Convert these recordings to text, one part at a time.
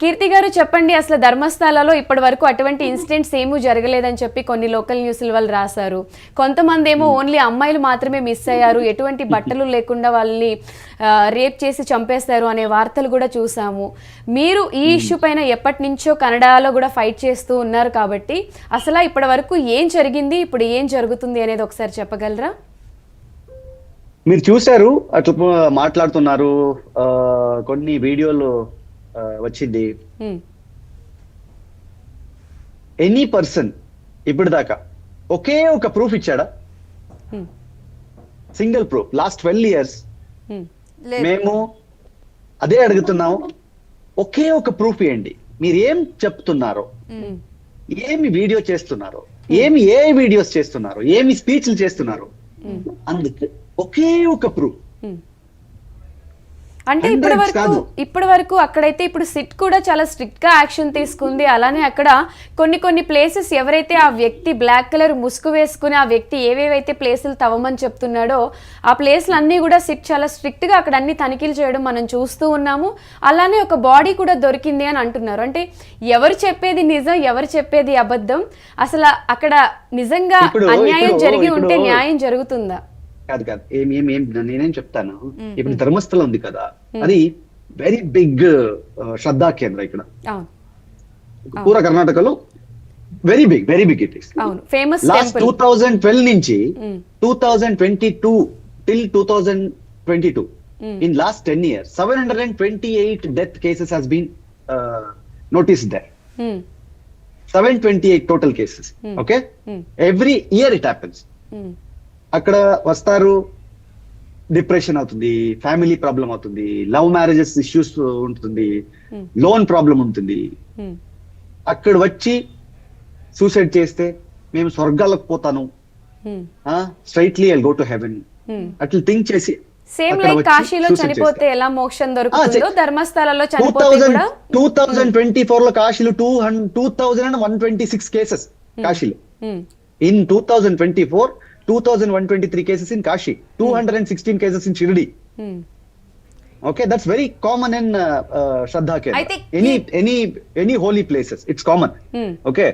కీర్తి గారు చెప్పండి అసలు ధర్మస్థలాలో ఇప్పటి వరకు అటువంటి ఇన్సిడెంట్స్ ఏమీ జరగలేదని చెప్పి కొన్ని లోకల్ న్యూస్ల వాళ్ళు రాశారు. కొంతమంది ఏమో ఓన్లీ అమ్మాయిలు మాత్రమే మిస్ అయ్యారు. ఎటువంటి బట్టలు లేకుండా వాళ్ళని రేప్ చేసి చంపేస్తారు అనే వార్తలు కూడా చూసాము. మీరు ఈ ఇష్యూ పైన ఎప్పటి నుంచో కన్నడలో కూడా ఫైట్ చేస్తూ ఉన్నారు కాబట్టి అసలు ఇప్పటి వరకు ఏం జరిగింది ఇప్పుడు ఏం జరుగుతుంది అనేది ఒకసారి చెప్పగలరా? మీరు చూశారు అట్లా మాట్లాడుతున్నారు కొన్ని వీడియోలు వచ్చింది ఎనీ పర్సన్ ఇప్పటిదాకా ఒకే ఒక ప్రూఫ్ ఇచ్చాడా? Single proof last twelve years మేము అదే అడుగుతున్నాము. ఒకే ఒక ప్రూఫ్ ఇవ్వండి. మీరు ఏం చెప్తున్నారో ఏమి వీడియో చేస్తున్నారు ఏమి ఏ వీడియోస్ చేస్తున్నారు ఏమి స్పీచ్లు చేస్తున్నారు. అందుకు ఒకే ఒక ప్రూఫ్. అంటే ఇప్పటి వరకు. ఇప్పటి వరకు అక్కడైతే ఇప్పుడు సిట్ కూడా చాలా స్ట్రిక్ట్గా యాక్షన్ తీసుకుంది. అలానే అక్కడ కొన్ని కొన్ని ప్లేసెస్ ఎవరైతే ఆ వ్యక్తి బ్లాక్ కలర్ ముసుగు వేసుకుని ఆ వ్యక్తి ఏవేవైతే ప్లేసులు తవ్వమని చెప్తున్నాడో ఆ ప్లేస్లు అన్నీ కూడా సిట్ చాలా స్ట్రిక్ట్గా అక్కడ అన్ని తనిఖీలు చేయడం మనం చూస్తూ ఉన్నాము. అలానే ఒక బాడీ కూడా దొరికింది అని అంటున్నారు. అంటే ఎవరు చెప్పేది నిజం ఎవరు చెప్పేది అబద్ధం? అసలు అక్కడ నిజంగా అన్యాయం జరిగి ఉంటే న్యాయం జరుగుతుందా? కాదు కాదు. ఏం ఏం ఏం నేనేం చెప్తాను? ఇప్పుడు ధర్మస్థలం ఉంది కదా. అది వెరీ బిగ్ శ్రద్ధా కేంద్ర ఇక్కడ. అవును. పూర కర్ణాటకలో very big very big it is famous last two thousand twelve నుంచి. Two thousand twenty two till two thousand twenty two. In last ten years seven hundred and twenty eight death cases has been notice there seven twenty eight total cases. Okay. Every year it happens అక్కడ వస్తారు depression అవుతుంది family problem అవుతుంది love marriages issues ఉంటుంది Hmm. Loan problem ఉంటుంది. అక్కడ వచ్చి suicide చేస్తే మేము స్వర్గాలకు పోతాను. Straightly I go to heaven. అట్లా థింక్ చేసి సేమ్ లైక్ కాశీలో చనిపోతే ఎలా మోక్షం దొరుకుతుందో చె- ధర్మస్థలలో టూ చనిపోతే టూ థౌజండ్ ట్వంటీ ఫోర్లో కాశీలో two two thousand and one twenty six cases కాశీలో. In two thousand twenty four two thousand one twenty three cases in Kashi two hundred and sixteen cases in Shirdi um, Okay, that's very common in uh, uh, Shraddha Kendra. I think any he- any any holy places, it's common. Um, Okay,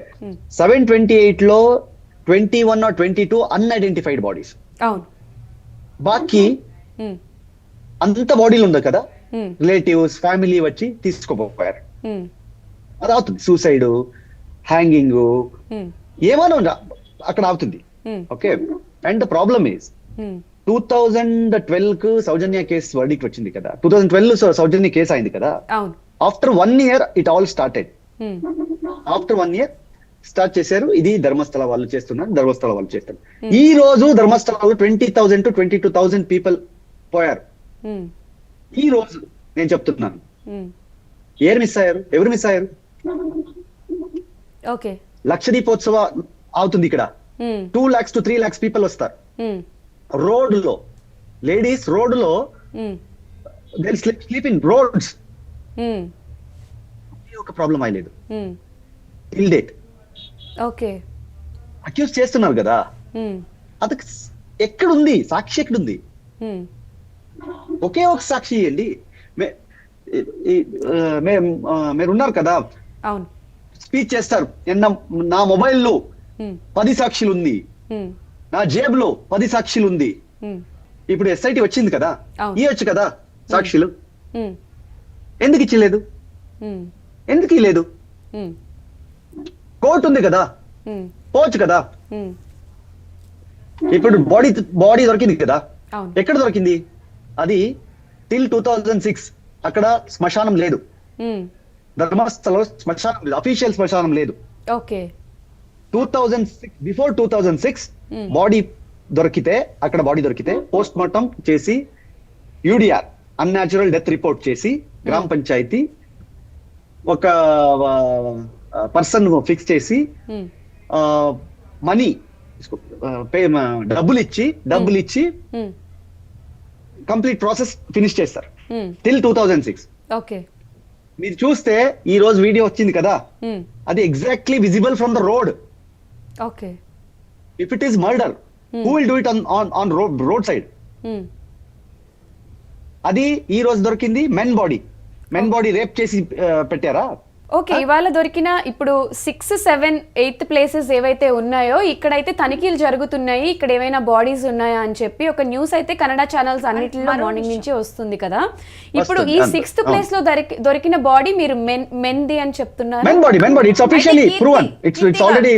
728 లో 21 or 22 unidentified bodies. అవును. బాకీ ఉమ్, అంత బాడీలు ఉంది కదా? Relatives family వచ్చి తీసుకోపోయారు. అది అవుతుంది. సూసైడ్ హ్యాంగింగ్ ఏమైనా అక్కడ అవుతుంది okay and the problem is two thousand ట్వెల్వ్కు Sowjanya case verdict వచ్చింది కదా. Two thousand twelve Sowjanya case అయింది కదా. After one year it all started after one year start చేశారు. ఇది ధర్మస్థల వాళ్ళు చేస్తున్నారు. ధర్మస్థల వాళ్ళు చేస్తారు. ఈ రోజు ధర్మస్థలలో twenty thousand to twenty two thousand people పోయారు. ఉమ్, ఈ రోజు నేను చెప్తున్నాను. ఉమ్, ఏరు మిస్ అయ్యారు? ఎవరు మిస్ అయ్యారు? ఓకే లక్ష దీపోత్సవ అవుతుంది ఇక్కడ. Two lakhs to three lakhs people వస్తారు. రోడ్లో లేడీస్ రోడ్లో స్లీప్ ఇన్ రోడ్స్ ఒక ప్రాబ్లం అయ్యలేదు టిల్ డేట్ ఓకే అక్యూజ్ చేస్తున్నారు కదా. ఉమ్, అది ఎక్కడుంది? సాక్షి ఎక్కడుంది? ఉమ్, ఒకే ఒక సాక్షి ఇవ్వండి మీరు ఉన్నారు కదా. స్పీచ్ చేస్తారు. నిన్న నా మొబైల్లో పది సాక్షులు ఉంది నా జేబులో పది సాక్షులు ఉంది ఇప్పుడు ఎస్ఐటి వచ్చింది కదా. ఇవ్వచ్చు కదా సాక్షులు? ఎందుకు ఇచ్చలేదు? ఎందుకు ఇవ్వలేదు కోర్టు ఉంది కదా? పోవచ్చు కదా? ఇప్పుడు బాడీ బాడీ దొరికింది కదా? ఎక్కడ దొరికింది? అది టిల్ టూ థౌజండ్ సిక్స్. అక్కడ శ్మశానం లేదు. ఉమ్, ధర్మస్థలంలో శ్మశానం లేదు. అఫీషియల్ శ్మశానం లేదు. Okay. Two thousand six before two thousand six Hmm. Body దొరికితే అక్కడ బాడీ దొరికితే పోస్ట్ మార్టం చేసి యూడిఆర్ అన్యాచురల్ డెత్ రిపోర్ట్ చేసి గ్రామ పంచాయతీ ఒక పర్సన్ ఫిక్స్ చేసి మనీ పే డబ్బులు ఇచ్చి డబ్బులు ఇచ్చి కంప్లీట్ ప్రాసెస్ ఫినిష్ చేస్తారు. Till two thousand six okay మీరు చూస్తే ఈ రోజు వీడియో వచ్చింది కదా? అది exactly visible from the road okay. If it is murder who will do it on on on road road side అది ఈ రోజు దొరికింది men body men body rape చేసి ఆ, పెట్టారా? ఓకే ఇవాళ దొరికిన ఇప్పుడు సిక్స్ సెవెన్ ఎయిత్ ప్లేసెస్ ఏవైతే ఉన్నాయో ఇక్కడైతే తనిఖీలు జరుగుతున్నాయి ఇక్కడ ఏమైనా బాడీస్ ఉన్నాయా అని చెప్పి ఒక న్యూస్ అయితే కన్నడ ఛానల్స్ అన్నిటిలో మార్నింగ్ నుంచి వస్తుంది కదా. ఇప్పుడు ఈ. సిక్స్త్ ప్లేస్లో దొరికి దొరికిన బాడీ మీరు మెన్ మెన్ది అని చెప్తున్నారు. Men body men body it's officially Keerthi, proven it's it's already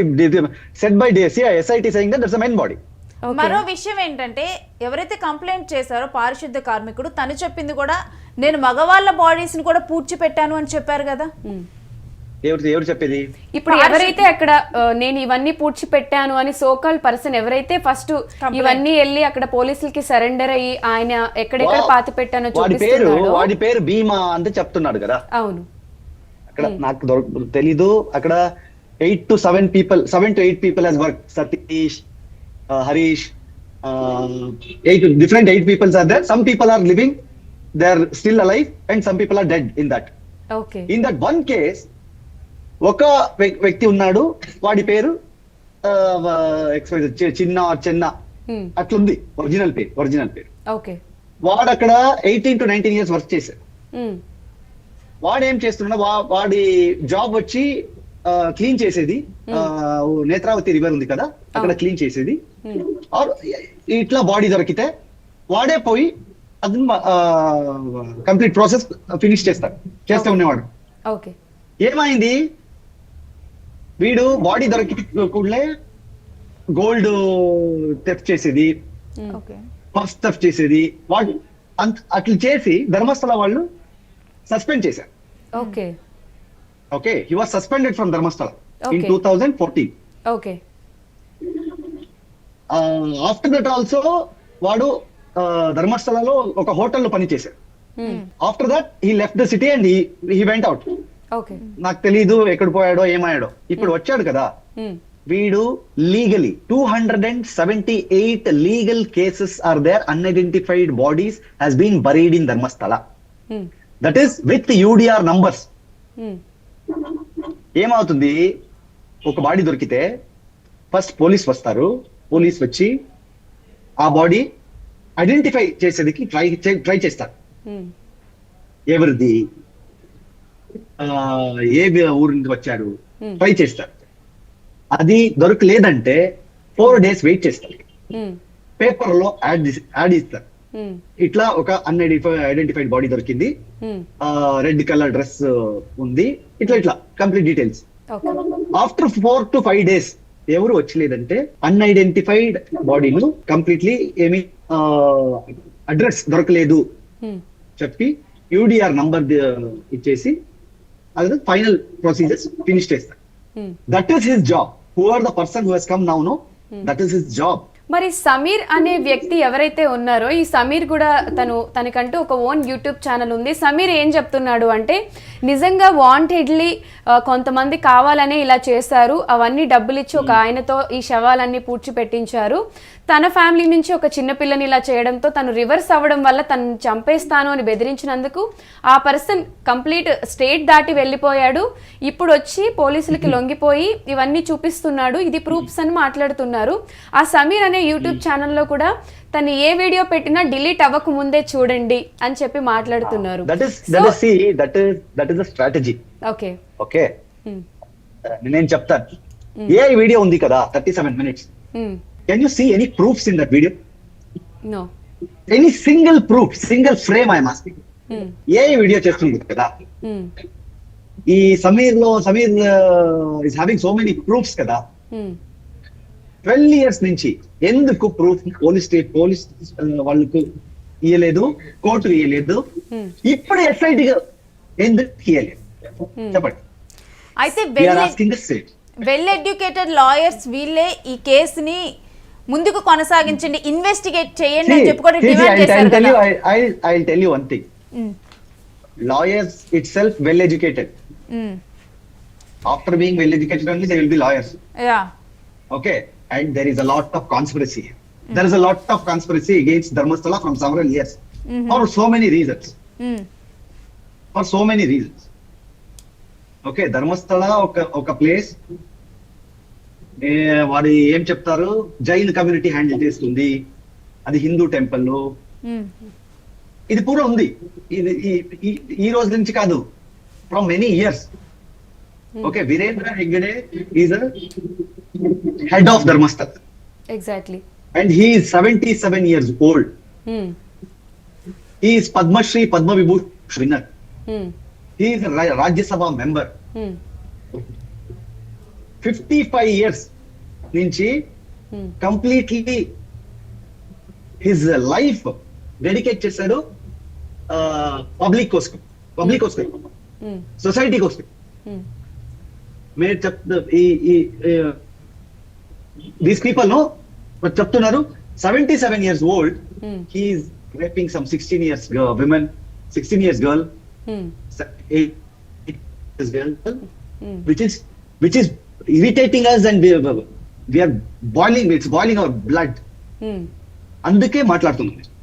set by SIT saying that it's men body. మరో విషయం ఏంటంటే ఎవరైతే కంప్లైంట్ చేశారో పారిశుద్ధ కార్మికుడు తను చెప్పింది కూడా నేను మగవాళ్ళ బాడీస్ని కూడా పూడ్చిపెట్టాను అని చెప్పారు కదా. ఎవరు ఎవరు చెప్పేది? ఇప్పుడు ఎవరైతే అక్కడ నేను ఇవన్నీ పూడ్చి పెట్టాను అని సోకాల్ పర్సన్ ఎవరైతే ఫస్ట్ ఇవన్నీ వెళ్ళి అక్కడ పోలీసులకి సరెండర్ అయ్యి ఆయన ఎక్కడెక్కడ పాతి పెట్టానో వాడి పేరు చూపిస్తున్నాడు. వాడి పేరు భీమా చెప్తున్నాడు కదా. అవును. అక్కడ నాకు తెలీదు. అక్కడ eight to seven people seven to eight people has work. Satish Harish eight different eight peoples are there. Some people are living they are still alive and some people are dead in that okay. In that one case ఒక వ్యక్- వ్యక్తి ఉన్నాడు వాడి పేరు చిన్న చిన్న. అట్లుంది original పేరు ఒరిజినల్ పేరు. వాడు అక్కడ eighteen to nineteen years work చేశాడు. ఉమ్, వాడు ఏం చేస్తున్నాడు వా- వాడి జాబ్ వచ్చి క్లీన్ చేసేది నేత్రావతి రివర్ ఉంది కదా అక్కడ. క్లీన్ చేసేది. ఇట్లా బాడీ దొరికితే వాడే పోయి అది కంప్లీట్ ప్రాసెస్ ఫినిష్ చేస్తాడు. చేస్తూ ఉండేవాడు. ఓకే. ఏమైంది? వీడు బాడీ దొరికి కూడలే గోల్డ్ థెఫ్ట్ చేసేది పర్స్ థెఫ్ట్ చేసేది. వాడు అంత అట్లా చేసి ధర్మస్థల వాళ్ళు సస్పెండ్ చేశారు. Okay okay he was suspended from Dharmasthala in. Two thousand fourteen okay after that also వాడు uh, ధర్మస్థలలో ఒక హోటల్లో పనిచేశాడు. ఉమ్, after that he left the city and he went out నాకు తెలీదు ఎక్కడ పోయాడో ఏమయ్యాడో. ఇప్పుడు వచ్చాడు కదా. వీడు legally two hundred and seventy eight legal cases are there unidentified bodies has been buried in Dharmasthala that is with UDR numbers ఏమవుతుంది? ఒక బాడీ దొరికితే ఫస్ట్ పోలీస్ వస్తారు. పోలీస్ వచ్చి ఆ బాడీ ఐడెంటిఫై చేసేదికి ట్రై ట్రై చేస్తారు. ఎవరిది? ఏ ఊరు నుంచి వచ్చారు. ట్రై చేస్తారు. అది దొరకలేదంటే ఫోర్ డేస్ వెయిట్ చేస్తారు. పేపర్లో యాడ్ యాడ్ ఇస్తారు. ఇట్లా ఒక అన్ఐడెంటిఫై ఐడెంటిఫైడ్ బాడీ దొరికింది. రెడ్ కలర్ డ్రెస్ ఉంది. ఇట్లా ఇట్లా complete details. After four to five days ఎవరు వచ్చలేదంటే అన్ఐడెంటిఫైడ్ బాడీలు కంప్లీట్లీ ఏమి అడ్రస్ దొరకలేదు చెప్పి యూడిఆర్ నంబర్ ఇచ్చేసి అది ఫైనల్ ప్రొసీజర్స్ ఫినిష్ చేస్తారు. That is his job who are the person who has come now no that is his job మరి సమీర్ అనే వ్యక్తి ఎవరైతే ఉన్నారో ఈ సమీర్ కూడా తను తనకంటూ ఒక ఓన్ యూట్యూబ్ ఛానల్ ఉంది. సమీర్ ఏం చెప్తున్నాడు అంటే నిజంగా వాంటెడ్లీ కొంతమంది కావాలనే ఇలా చేశారు. అవన్నీ డబ్బులు ఇచ్చి ఒక ఆయనతో ఈ శవాలన్నీ పూడ్చి పెట్టించారు తన ఫ్యామిలీ నుంచి ఒక చిన్న పిల్లని ఇలా చేయడంతో తను రివర్స్ అవ్వడం వల్ల తను చంపేస్తాను అని బెదిరించినందుకు ఆ పర్సన్ కంప్లీట్ స్టేట్ దాటి వెళ్ళిపోయాడు. ఇప్పుడు వచ్చి పోలీసులకి లొంగిపోయి ఇవన్నీ చూపిస్తున్నాడు. ఇది ప్రూఫ్స్ అని మాట్లాడుతున్నారు. ఆ సమీర్ అనే యూట్యూబ్ ఛానల్లో కూడా తను ఏ వీడియో పెట్టినా డిలీట్ అవ్వక ముందే చూడండి అని చెప్పి మాట్లాడుతున్నారు. ఓకే ఓకే నేను చెప్తాను. ఏ వీడియో ఉంది కదా thirty seven minutes can you see any proofs in that video no any single proof single frame I mastering a video చేస్తుంది కదా. ఈ సమీర్లో Sameer is having so many proofs కదా ట్వెల్వ్ ఇయర్స్ నుంచి ఎందుకు ప్రూఫ్ పోలీస్ స్టేట్ పోలీస్ వాళ్ళకు ఇయ్యలేదు court ఇయ్యలేదు? ఇప్పుడు ఎస్ఐటి ఎందుకు ఇయ్యలేదు? చెప్పండి. అయితే వెల్ ఎడ్యుకేటెడ్ లాయర్స్ వీళ్ళే ఈ కేసుని ముందుకు కొనసాగించండి ఇన్వెస్టిగేట్ చేయండి అని చెప్పి కూడా డిమాండ్ చేశారు కదా I'll tell you one thing. Um, Lawyers itself well educated. Um, After being well educated only, they will be lawyers. Yeah Okay. And there is a lot of conspiracy. There is a lot of conspiracy against Dharmasthala from several years. For so many reasons. Um, For so many reasons. Okay Dharmasthala ఒక ఒక place వాడు ఏం చెప్తారు? Jain community handle చేస్తుంది. అది Hindu temple ఇది పూర్వం ఉంది. ఈ- రోజు నుంచి కాదు. From many years okay Virendra Heggade is head of Dharmasthal exactly and he seventy seven years old is Padma Shri Padma Vibhushan winner Rajya Sabha member fifty five years నుంచి కంప్లీట్లీ హిజ్ లైఫ్ డెడికేట్ చేశాడు public కోసం public కోసం. Society కోసం. మీరు చెప్ ఈ these people no చెప్తున్నారు. Seventy seven years old he's raping some sixteen years women sixteen years girl girl. Which is which is irritating us and we, we are boiling it's boiling our blood అందుకే మాట్లాడుతున్నాం